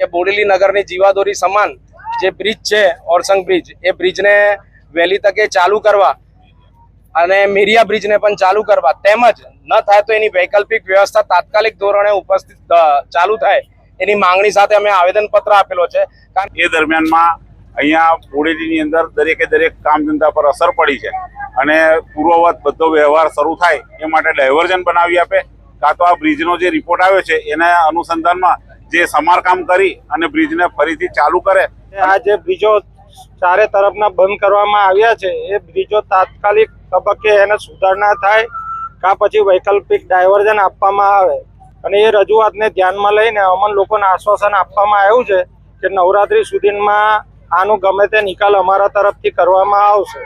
કે બોડેલી નગરની જીવાદોરી સમાન જે બ્રિજ છે, ઓરસંગ બ્રિજ એ બ્રિજને વહેલી તકે ચાલુ કરવા અને મેરિયા બ્રિજને પણ ચાલુ કરવા તેમજ ન થાય તો એની વૈકલ્પિક વ્યવસ્થા તાત્કાલિક ધોરણે ઉપસ્થિત ચાલુ થાય એની માંગણી સાથે અમે આવેદનપત્ર આપેલો છે. કારણ એ દરમિયાનમાં અહીંયા બોડેલીની અંદર દરેકે દરેક કામ ધંધા પર અસર પડી છે અને પૂર્વવત બધો વ્યવહાર શરૂ થાય એ માટે ડાયવર્ઝન બનાવી આપે. કાં તો આ બ્રિજનો જે રિપોર્ટ આવ્યો છે, એના અનુસંધાનમાં જે સમારકામ કરી અને બ્રિજને ફરીથી ચાલુ કરે. આ જે બ્રિજો ચારે તરફના બંધ કરવામાં આવ્યા છે, એ બ્રિજો તાત્કાલિક તબક્કે એને સુધારણા થાય કાં પછી વૈકલ્પિક ડાયવર્ઝન આપવામાં આવે. અને એ રજૂઆતને ધ્યાનમાં લઈને અમન લોકોને આશ્વાસન આપવામાં આવ્યું છે કે નવરાત્રી સુધીમાં આનું ગમે તે નિકાલ અમારા તરફથી કરવામાં આવશે.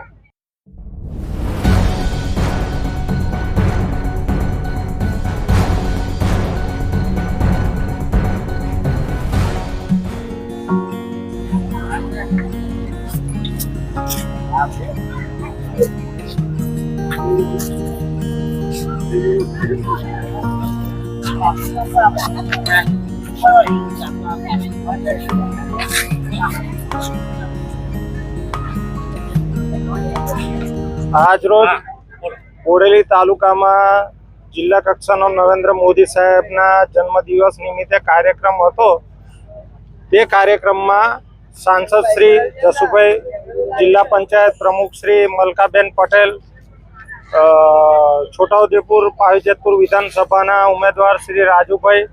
આજ રોજ બોડેલી તાલુકામાં જિલ્લા કક્ષાનો નરેન્દ્ર મોદી સાહેબના જન્મદિવસ નિમિત્તે કાર્યક્રમ હતો. તે કાર્યક્રમમાં સાંસદ શ્રી જસુભાઈ જિલ્લા પંચાયત પ્રમુખ શ્રી મલકાબેન પટેલ છોટાઉદેપુર પાવીજેતપુર વિધાનસભાના ઉમેદવાર શ્રી રાજુભાઈ,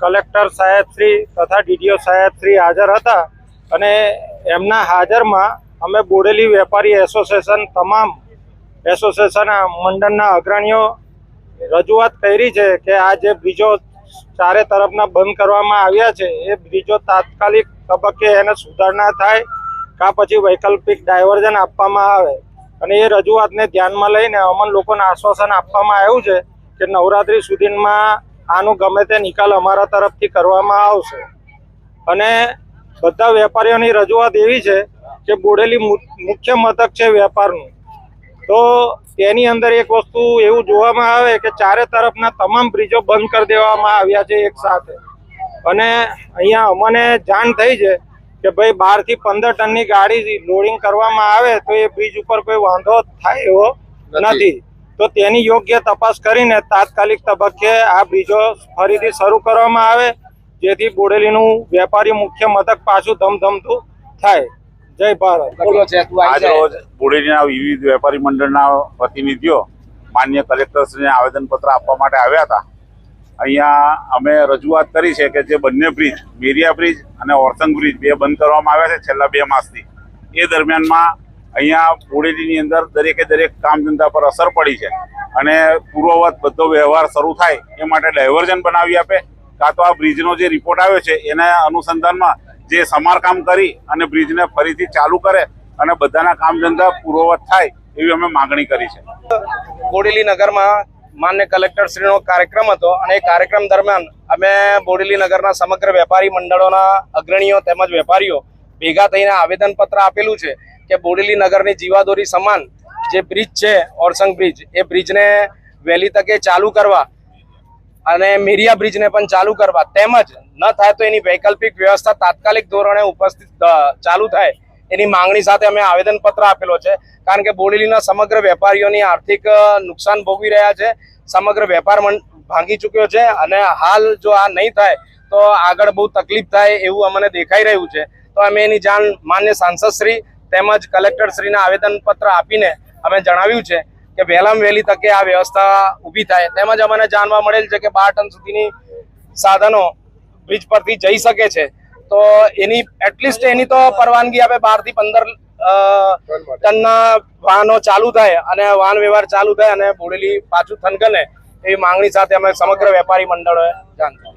કલેક્ટર સાહેબ શ્રી તથા ડીડીઓ સાહેબ શ્રી હાજર હતા અને એમના હાજરમાં અમે બોડેલી વેપારી એસોસિએશન તમામ એસોસિએશન મંડળના અગ્રણીઓ રજૂઆત કરી છે કે આ જે બ્રિજો ચારે તરફના બંધ કરવામાં આવ્યા છે, એ બ્રિજો તાત્કાલિક તબક્કે એને સુધારણા થાય કાં પછી વૈકલ્પિક ડાયવર્ઝન આપવામાં આવે? અને એ રજૂઆતને ધ્યાનમાં લઈને અમન લોકોને આશ્વાસન આપવામાં આવ્યું છે કે નવરાત્રી સુધીમાં આનું ગમે તે નિકાલ અમારા તરફથી કરવામાં આવશે. અને બધા વેપારીઓની રજૂઆત એવી છે કે બોડેલી મુખ્ય મથક છે વેપારનું. તો તેની અંદર એક વસ્તુ એવું જોવામાં આવે કે ચારે તરફના તમામ બ્રિજો બંધ કરી દેવામાં આવ્યા છે એક સાથે. અને અહીંયા અમને જાણ થઈ છે કે ભાઈ બારથી પંદર ટનની ગાડી લોડિંગ કરવામાં આવે તો એ બ્રિજ ઉપર કોઈ વાંધો થાય એવો નથી. તો તેની યોગ્ય તપાસ કરીને તાત્કાલિક તબક્કે આ બ્રિજો ફરીથી શરૂ કરવામાં આવે જેથી બોડેલીનું વેપારી મુખ્ય મથક પાછું ધમધમતું થાય. જય ભારત. આજ રોજ બોડેલીના વિવિધ વેપારી મંડળના પ્રતિનિધિઓ માન્ય કલેક્ટરશ્રીને આવેદનપત્ર આપવા માટે આવ્યા હતા. અહીંયા અમે રજૂઆત કરી છે કે જે બંને બ્રિજ મેરિયા બ્રિજ અને ઓરસંગ બ્રિજ બે બંધ કરવામાં આવ્યા છે છેલ્લા બે માસથી. એ દરમિયાનમાં અહીંયા બોડેલીની અંદર દરેકે દરેક કામ ધંધા પર અસર પડી છે અને પૂર્વવત બધો વ્યવહાર શરૂ થાય એ માટે ડાયવર્ઝન બનાવી આપે. કાં તો આ બ્રિજનો જે રિપોર્ટ આવ્યો છે એના અનુસંધાનમાં જે સમારકામ કરી અને બ્રિજને ફરીથી ચાલુ કરે અને બધાના કામ ધંધા પૂર્વવત થાય એવી અમે માગણી કરી છે. બોડેલી નગરમાં માન્ય કલેક્ટર શ્રીનો કાર્યક્રમ હતો અને એ કાર્યક્રમ દરમિયાન અમે બોડેલી નગરના સમગ્ર વેપારી મંડળોના અગ્રણીઓ તેમજ વેપારીઓ ભેગા થઈને આવેદનપત્ર આપેલું છે કે બોડેલી નગરની જીવાદોરી સમાન જે બ્રિજ છે, ઓરસંગ બ્રિજ, એ બ્રિજને વહેલી તકે ચાલુ કરવા અને મેરિયા બ્રિજને પણ ચાલુ કરવા તેમજ ન થાય તો એની વૈકલ્પિક વ્યવસ્થા તાત્કાલિક ધોરણે ઉપસ્થિત ચાલુ થાય એની માંગણી સાથે અમે આવેદનપત્ર આપેલો છે. કારણ કે બોડેલીના સમગ્ર વેપારીઓની આર્થિક નુકસાન ભોગવી રહ્યા છે. સમગ્ર વેપાર ભાંગી ચૂક્યો છે અને હાલ જો આ નહીં થાય, તો આગળ બહુ તકલીફ થાય એવું અમને દેખાઈ રહ્યું છે. તો અમે એની જાણ માન્ય સાંસદશ્રી તેમજ કલેક્ટરશ્રીને આવેદનપત્ર આપીને અમે જણાવ્યું છે કે વહેલામાં વહેલી તકે આ વ્યવસ્થા ઊભી થાય. તેમજ અમને જાણવા મળેલ છે કે બાર ટન સુધીની સાધનો બ્રિજ પરથી જઈ શકે છે. તો એની એટલીસ્ટ એની તો પરવાનગી આપે બારથી પંદર ટનના વાહનો ચાલુ થાય અને વાહન વ્યવહાર ચાલુ થાય અને બોડેલી પાછું થનગને એવી માંગણી સાથે અમે સમગ્ર વેપારી મંડળોએ જાણ કરી.